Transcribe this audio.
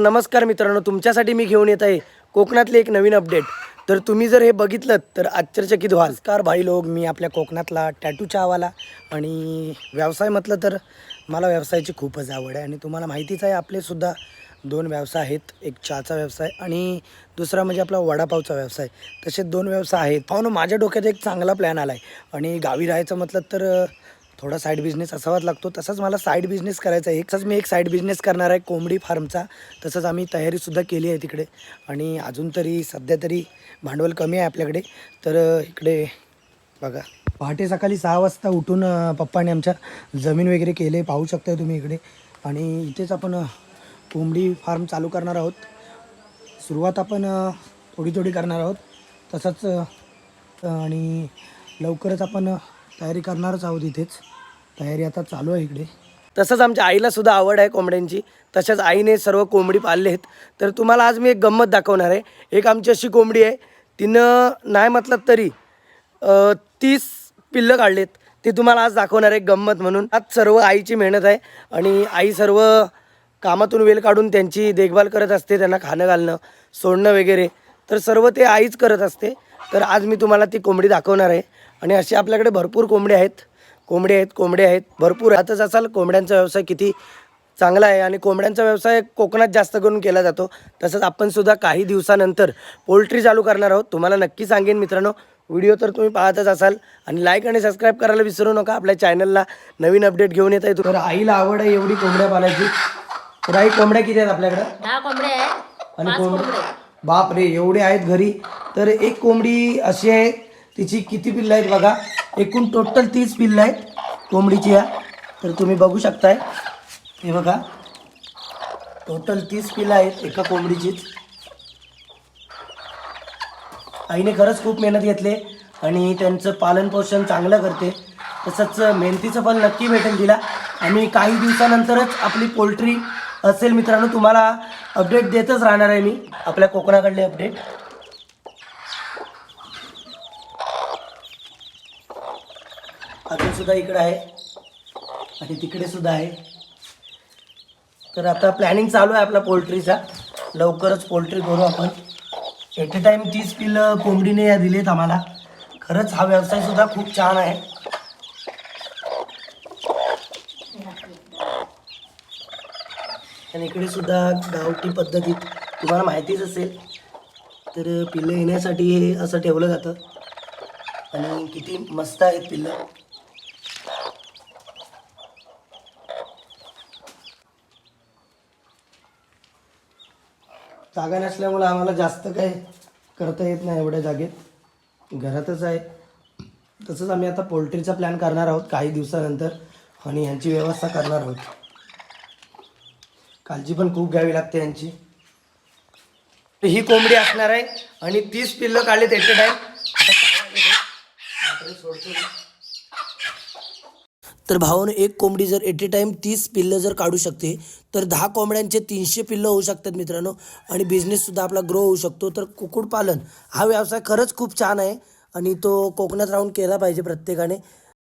नमस्कार मित्रांनो तुमच्यासाठी मी घेऊन येत आहे कोकणातले एक नवीन अपडेट तर तुम्ही जर हे बघितलं तर आश्चर्यचकित व्हाल. कार भाई लोक मी आपल्या कोकणातला टॅटू चहावाला. आणि व्यवसाय म्हटलं तर मला व्यवसायाची खूपच आवड आहे. आणि तुम्हाला माहितीच आहे आपलेसुद्धा दोन व्यवसाय आहेत. एक चहाचा व्यवसाय आणि दुसरा म्हणजे आपला वडापावचा व्यवसाय. तसे दोन व्यवसाय आहेत. पाहून माझ्या डोक्यात एक चांगला प्लॅन आला आहे आणि गावी राहायचं म्हटलं तर थोडा साईड बिझनेस असावाच लागतो. तसंच मला साईड बिझनेस करायचा आहे तसंच मी एक साईड बिझनेस करणार आहे कोंबडी फार्मचा. तसंच आम्ही तयारीसुद्धा केली आहे तिकडे. आणि अजून तरी सध्या तरी भांडवल कमी आहे आपल्याकडे. तर इकडे बघा. पहाटे सकाळी सहा वाजता उठून पप्पाने आमच्या जमीन वगैरे केले. पाहू शकता तुम्ही इकडे. आणि इथेच आपण कोंबडी फार्म चालू करणार आहोत. सुरुवात आपण थोडी थोडी करणार आहोत. तसंच आणि लवकरच आपण तयारी करणारच आहोत इथेच. तयारी आता चालू आहे इकडे. तसंच आमच्या आईला सुद्धा आवड आहे कोंबड्यांची. तशाच आईने सर्व कोंबडी पाळले आहेत. तर तुम्हाला आज मी एक गंमत दाखवणार आहे. एक आमची अशी कोंबडी आहे. तिनं नाही म्हटलं तरी तीस पिल्लं काढलेत. ते तुम्हाला आज दाखवणार आहे गंमत म्हणून. आज सर्व आईची मेहनत आहे आणि आई सर्व कामातून वेळ काढून त्यांची देखभाल करत असते त्यांना खाणं घालणं सोडणं वगैरे. तर सर्व ते आईच करत असते. तर आज मी तुम्हाला ती कोंबडी दाखवणार आहे. आणि अशी आपल्याकडे भरपूर कोंबडी आहेत. कोंबडे आहेत कोंबडे आहेत. भरपूर आताच असाल. कोंबड्यांचा व्यवसाय किती चांगला आहे आणि कोंबड्यांचा व्यवसाय कोकणात जास्त करून केला जातो. तसंच आपण सुद्धा काही दिवसानंतर पोल्ट्री चालू करणार आहोत. तुम्हाला नक्की सांगेन मित्रांनो व्हिडिओ तर तुम्ही पाहतच असाल. आणि लाईक आणि सबस्क्राईब करायला विसरू नका. आपल्या चॅनलला नवीन अपडेट घेऊन येत आहे तर आईला आवड आहे एवढी कोंबड्या पालायची. तर आई कोंबड्या किती आहेत आपल्याकडे? कोंबड्या आणि पाच कोंबडी कोंबडे बाप रे एवढे आहेत घरी. तर एक कोंबडी अशी आहे तिची किती पिल्लं आहेत बघा? एकूण टोटल तीस पिल्लं आहेत कोंबडीची या. तर तुम्ही बघू शकताय. हे बघा. टोटल तीस पिल्लं आहेत एका कोंबडीचीच. आईने खरंच खूप मेहनत घेतली आणि त्यांचं पालनपोषण चांगलं करते. तसंच मेहनतीचं फल नक्की भेटेल तिला. आम्ही काही दिवसानंतरच आपली पोल्ट्री असेल मित्रांनो तुम्हाला अपडेट देतच राहणार आहे मी. आपल्या कोकणाकडले अपडेट अजून सुद्धा इकडे आहे. आणि तिकडे सुद्धा आहे. तर आता प्लॅनिंग चालू आहे आपला पोल्ट्रीचा. लवकरच पोल्ट्री करू आपण. एट ए टाईम तीस पिल्लं कोंबडीने या दिलेत आम्हाला. खरंच हा व्यवसाय सुद्धा खूप छान आहे. आणि इकडे सुद्धा गावठी पद्धतीत तुम्हाला माहितीच असेल. तर पिल्लं येण्यासाठी हे असं ठेवलं जातं. आणि किती मस्त आहेत पिल्लं जागा नसल्यामुळे आम्हाला जास्त काही करता येत नाही एवढ्या जागेत. घरातच आहे. तसंच आम्ही आता पोल्ट्रीचा प्लॅन करणार आहोत. काही दिवसानंतर आणि यांची व्यवस्था करणार आहोत. काळजी पण खूप घ्यावी लागते यांची ही कोंबडी असणार आहे आणि तीस पिल्लं काढले त्याचे टाईम तर भावानं एक कोंबडी जर एट ए टाईम तीस पिल्लं जर काढू शकते तर दहा कोंबड्यांचे तीनशे पिल्लं होऊ शकतात मित्रांनो. आणि बिझनेससुद्धा आपला ग्रो होऊ शकतो. तर कुक्कुटपालन हा व्यवसाय खरंच खूप छान आहे. आणि तो कोकणात राहून केला पाहिजे प्रत्येकाने.